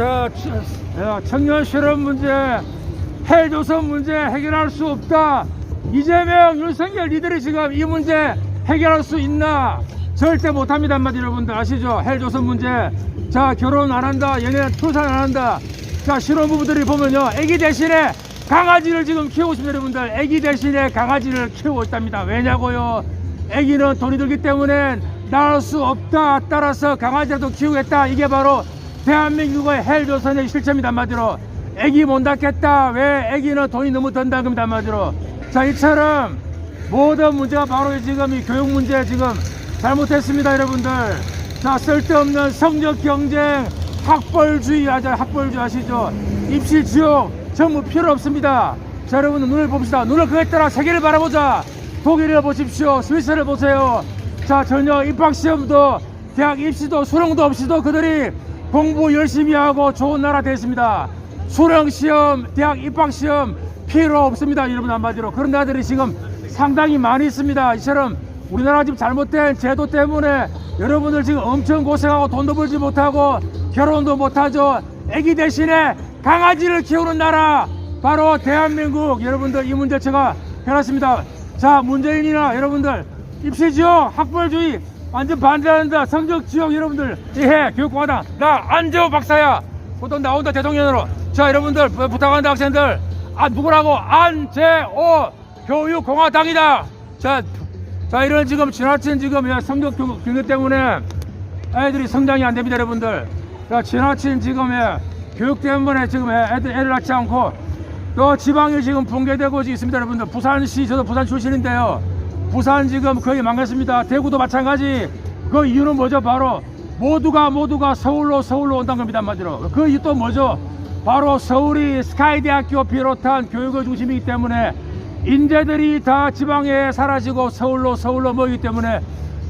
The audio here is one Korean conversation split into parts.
야, 청년 실업 문제, 헬조선 문제 해결할 수 없다. 이재명, 윤석열 니들이 지금 이 문제 해결할 수 있나? 절대 못합니다, 한마디 여러분들 아시죠? 헬조선 문제. 자, 결혼 안 한다, 연애 출산 안 한다. 자, 신혼부부들이 보면요, 아기 대신에 강아지를 지금 키우고 있습니다, 여러분들. 아기 대신에 강아지를 키우고 있답니다. 왜냐고요? 아기는 돈이 들기 때문에 낳을 수 없다. 따라서 강아지라도 키우겠다. 이게 바로 대한민국의 헬조선의 실체입니다. 한마디로 애기 못 낳겠다. 왜 애기는 돈이 너무 든다. 겁니다. 한마디로. 자 이처럼 모든 문제가 바로 지금 이 교육 문제 지금 잘못했습니다 여러분들. 자 쓸데없는 성적 경쟁 학벌주의 하자 학벌주의 아시죠? 입시 지옥 전부 필요 없습니다. 자 여러분 눈을 봅시다. 눈을 그에 따라 세계를 바라보자. 독일을 보십시오. 스위스를 보세요. 자 전혀 입학시험도 대학 입시도 수능도 없이도 그들이 공부 열심히 하고 좋은 나라 됐습니다. 수능 시험, 대학 입학 시험 필요 없습니다. 여러분 한마디로 그런 나라들이 지금 상당히 많이 있습니다. 이처럼 우리나라 지금 잘못된 제도 때문에 여러분들 지금 엄청 고생하고 돈도 벌지 못하고 결혼도 못하죠. 애기 대신에 강아지를 키우는 나라 바로 대한민국 여러분들 이 문제 제가 해놨습니다. 자 문재인이나 여러분들 입시지요 학벌주의 완전 반대한다. 성적 지역 여러분들 이해 교육공화당 나 안재호 박사야. 보통 나온다 대통령으로. 자 여러분들 부- 부탁한다 학생들. 아 누구라고? 안재호 교육공화당이다. 자, 자 이런 지금 지나친 지금 예, 성적 교- 교육 때문에 애들이 성장이 안 됩니다 여러분들. 자 지나친 지금 예, 교육 때문에 지금 애- 애들 애를 낳지 않고 또 지방이 지금 붕괴되고 있습니다 여러분들. 부산시 저도 부산 출신인데요 부산 지금 거의 망했습니다. 대구도 마찬가지. 그 이유는 뭐죠? 바로 모두가 모두가 서울로 서울로 온다는 겁니다 한마디로. 그 이유 또 뭐죠? 바로 서울이 스카이 대학교 비롯한 교육의 중심이기 때문에 인재들이 다 지방에 사라지고 서울로 서울로 모이기 때문에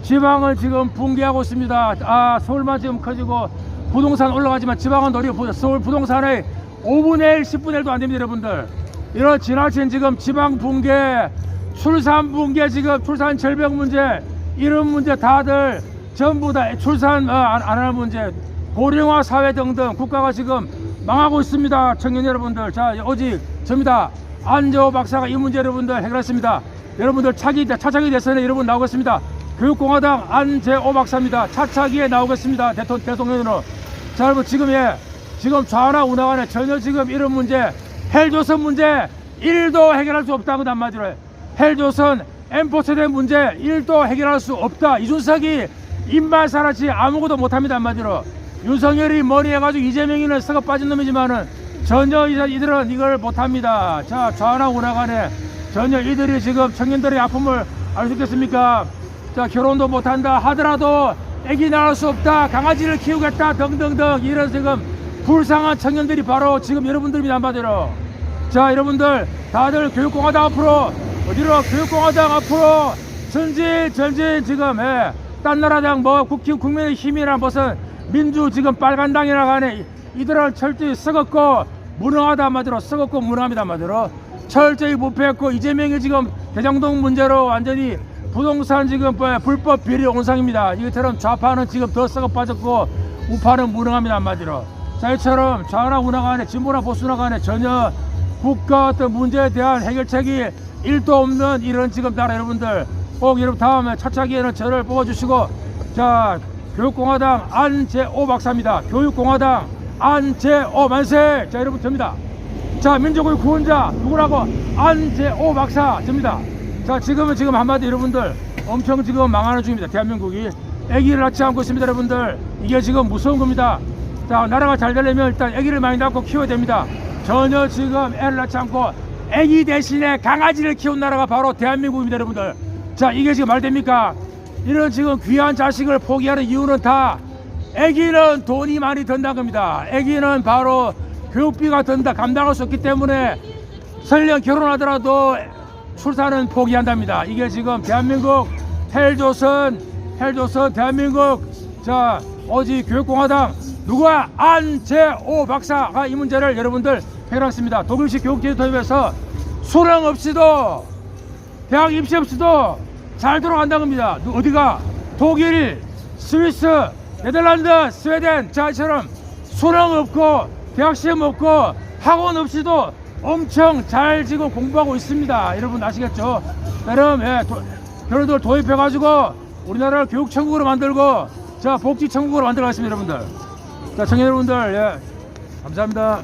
지방을 지금 붕괴하고 있습니다. 아 서울만 지금 커지고 부동산 올라가지만 지방은 도리어 부- 서울 부동산의 5분의 1, 10분의 1도 안 됩니다, 여러분들. 이런 지나친 지금 지방 붕괴, 출산 붕괴 지금 출산 절벽 문제 이런 문제 다들 전부 다 출산 어, 안, 안 하는 문제, 고령화 사회 등등 국가가 지금 망하고 있습니다, 청년 여러분들. 자 오직 접니다. 안재호 박사가 이 문제 여러분들 해결했습니다. 여러분들 차기 차차기 대선에 여러분 나오겠습니다. 교육공화당 안재호 박사입니다. 차차기에 나오겠습니다. 대통령, 대통령으로. 자, 여러분, 지금 예, 지금 좌나 우나 간에 전혀 지금 이런 문제, 헬조선 문제, 1도 해결할 수 없다고 한마디로 해. 헬조선, 엠포 세대 문제, 1도 해결할 수 없다. 이준석이 입만 살았지 아무것도 못합니다. 한마디로. 윤석열이 머리 해가지고 이재명이는 썩어 빠진 놈이지만은 전혀 이- 이들은 이걸 못합니다. 자, 좌나 우나 간에 전혀 이들이 지금 청년들의 아픔을 알 수 있겠습니까? 자 결혼도 못한다 하더라도 애기 낳을 수 없다 강아지를 키우겠다 등등등 이런 지금 불쌍한 청년들이 바로 지금 여러분들입니다 한마디로 자 여러분들 다들 교육공화당 앞으로 어디로 교육공화당 앞으로 전진 전진 지금 예, 딴 나라당 뭐 국힘 국민의 힘이나 무슨 민주 지금 빨간당이라 하네 이들은 철저히 썩었고 무능하다 한마디로 썩었고 무능합니다 한마디로 철저히 무패했고 이재명이 지금 대장동 문제로 완전히 부동산 지금 뭐 불법 비리 온상입니다. 이것처럼 좌파는 지금 더 썩어 빠졌고 우파는 무능합니다 한마디로. 자 이처럼 좌나 우나 간에 진보나 보수나 간에 전혀 국가 어떤 문제에 대한 해결책이 일도 없는 이런 지금 나라 여러분들 꼭 여러분 다음에 차차기에는 저를 뽑아주시고 자 교육공화당 안재오 박사입니다. 교육공화당 안재오 만세. 자 여러분 접니다. 자 민족의 구원자 누구라고 안재오 박사 접니다. 자 지금은 지금 한마디 여러분들 엄청 지금 망하는 중입니다. 대한민국이 아기를 낳지 않고 있습니다. 여러분들 이게 지금 무서운 겁니다. 자 나라가 잘 되려면 일단 아기를 많이 낳고 키워야 됩니다. 전혀 지금 애를 낳지 않고 아기 대신에 강아지를 키운 나라가 바로 대한민국입니다. 여러분들 자 이게 지금 말 됩니까? 이런 지금 귀한 자식을 포기하는 이유는 다 아기는 돈이 많이 든다는 겁니다. 아기는 바로 교육비가 든다 감당할 수 없기 때문에 설령 결혼하더라도 출산은 포기한답니다. 이게 지금 대한민국 헬조선 헬조선 대한민국 자 오직 교육공화당 누가 안재오 박사가 이 문제를 여러분들 해결했습니다. 독일식 교육제도 도입해서 수능 없이도 대학 입시 없이도 잘 돌아간다는 겁니다. 어디가 독일, 스위스, 네덜란드, 스웨덴 자처럼 수능 없고 대학 시험 없고 학원 없이도 엄청 잘 지금 공부하고 있습니다. 여러분 아시겠죠? 여러분 예, 도, 여러분들 도입해가지고 우리나라를 교육 천국으로 만들고 자 복지 천국으로 만들어가겠습니다, 여러분들. 자 청년 여러분들 예, 감사합니다.